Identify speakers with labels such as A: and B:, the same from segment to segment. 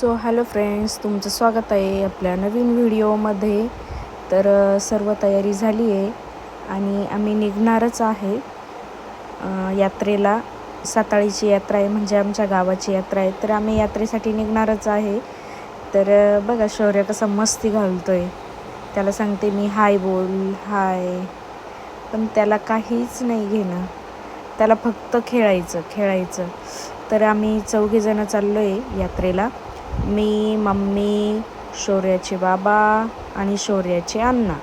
A: So hello friends तुमचं स्वागत आहे आपल्या नवीन व्हिडिओमध्ये. तर सर्व तयारी झाली आहे आणि आम्ही निघणारच आहे यात्रेला. साताळीची यात्रा आहे म्हणजे आमच्या गावाची यात्रा आहे. तर आम्ही यात्रेसाठी निघणारच आहे. तर बघा शौर्य कसा मस्ती घालतो आहे त्याला सांगते मी हाय बोल हाय. पण त्याला काहीच नाही घेणं. त्याला फक्त खेळायचं खेळायचं. तर आम्ही चौघेजणं चाललो आहे यात्रेला. मी मम्मी शौर्याचे बाबा आणि शौर्याचे अण्णा.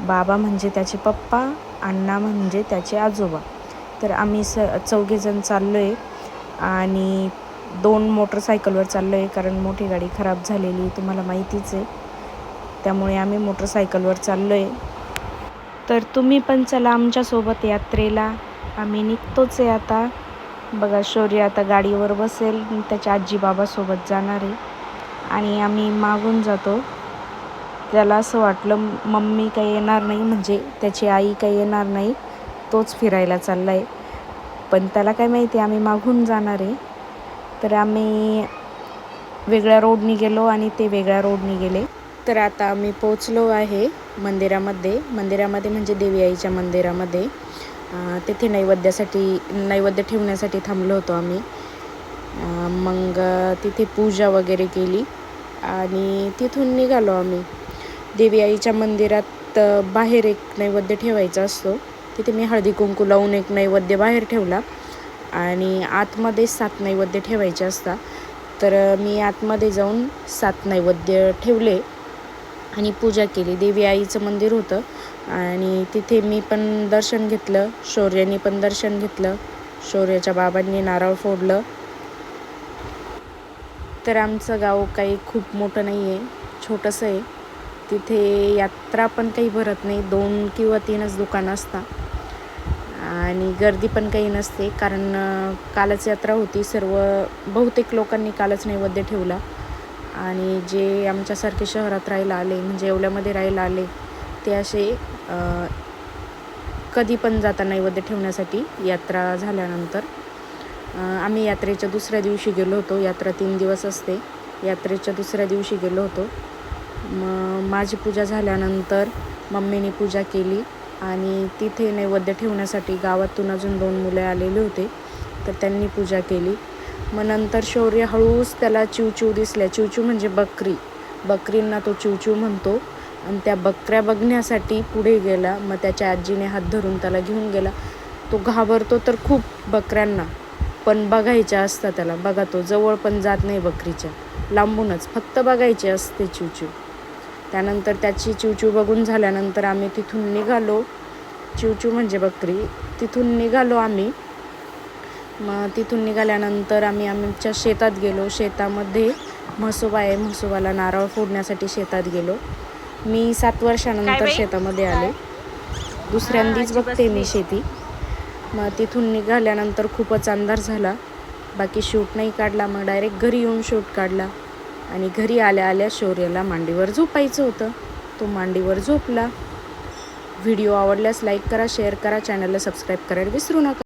A: बाबा म्हणजे त्याचे पप्पा अण्णा म्हणजे त्याचे आजोबा. तर आम्ही स चौघेजण चाललो आहे आणि दोन मोटरसायकलवर चाललो आहे कारण मोठी गाडी खराब झालेली तुम्हाला माहितीच आहे. त्यामुळे आम्ही मोटरसायकलवर चाललो आहे तर तुम्ही पण चला आमच्यासोबत यात्रेला. आम्ही निघतोच आहे आता. बघा शौर्य आता गाडीवर बसेल. त्याच्या आजी बाबासोबत जाणार आहे. आणि आम्ही मागून जातो. त्याला असं वाटलं मम्मी काही येणार नाही म्हणजे त्याची आई काही येणार नाही. तोच फिरायला चालला आहे पण त्याला काय माहिती आम्ही मागून जाणार आहे. तर आम्ही वेगळ्या रोडनी गेलो आणि ते वेगळ्या रोडनी गेले. तर आता आम्ही पोचलो आहे मंदिरामध्ये. मंदिरामध्ये म्हणजे देवी आईच्या मंदिरामध्ये. तेथे नैवेद्यासाठी नैवेद्य ठेवण्यासाठी थांबलो होतो आम्ही. मग तिथे पूजा वगैरे केली आणि तिथून निघालो आम्ही. देवी आईच्या मंदिरात बाहेर एक नैवेद्य ठेवायचा असतो. तिथे मी हळदी कुंकू लावून एक नैवेद्य बाहेर ठेवला आणि आतमध्ये सात नैवेद्य ठेवायचे असतात. तर मी आतमध्ये जाऊन सात नैवेद्य ठेवले. आणि पूजा केली. देवी आईचं मंदिर होतं. आणि तिथे मी पण दर्शन घेतलं. शौर्यानी पण दर्शन घेतलं. शौर्याच्या बाबांनी नारळ फोडलं. तर आमचं गाव काही खूप मोठं नाही आहे. छोटंसं आहे. तिथे यात्रा पण काही भरत नाही. दोन किंवा तीनच दुकानं असतात. आणि गर्दी पण काही नसते. कारण कालच यात्रा होती. सर्व बहुतेक लोकांनी कालच नैवेद्य ठेवला. आणि जे आमच्यासारखे शहरात राहायला आले म्हणजे येवल्यामध्ये राहायला आले ते असे कधी पण जाता नैवेद्य ठेवण्यासाठी यात्रा झाल्यानंतर आम्ही यात्रेच्या दुसऱ्या दिवशी गेलो होतो. यात्रा तीन दिवस असते. यात्रेच्या दुसऱ्या दिवशी गेलो होतो. मग माझी पूजा झाल्यानंतर मम्मीने पूजा केली आणि तिथे नैवेद्य ठेवण्यासाठी गावातून अजून दोन मुले आलेले होते. तर त्यांनी पूजा केली. मग नंतर शौर्य हळूच त्याला चिवचिव दिसल्या. चिवचिव म्हणजे बकरी. बकरींना तो चिवचिव म्हणतो. आणि त्या बकऱ्या बघण्यासाठी पुढे गेला. मग त्याच्या आजीने हात धरून त्याला घेऊन गेला. तो घाबरतो तर खूप बकऱ्यांना. पण बघायच्या असतात त्याला. बघा तो जवळ पण जात नाही बकरीच्या. लांबूनच. फक्त बघायचे असते चिवचिव. त्यानंतर त्याची चिवचिव बघून झाल्यानंतर आम्ही तिथून निघालो. चिवचिव म्हणजे बकरी. तिथून निघालो आम्ही. मग तिथून निघाल्यानंतर आम्ही आमच्या शेतात गेलो. शेतामध्ये म्हसोबा आहे. म्हसोबाला नारळ फोडण्यासाठी शेतात गेलो. मी सात वर्षानंतर शेतामध्ये आले. दुसऱ्यांदीच बघते मी शेती. मग तिथून निघाल्यानंतर खूपच अंधार झाला. बाकी शूट नाही काढला. मग डायरेक्ट घरी येऊन शूट काढला. आणि घरी आल्या आल्या शौर्याला मांडीवर झोपायचं होतं. तो मांडीवर झोपला. व्हिडिओ आवडल्यास लाईक करा शेअर करा चॅनलला सबस्क्राईब करायला विसरू नका.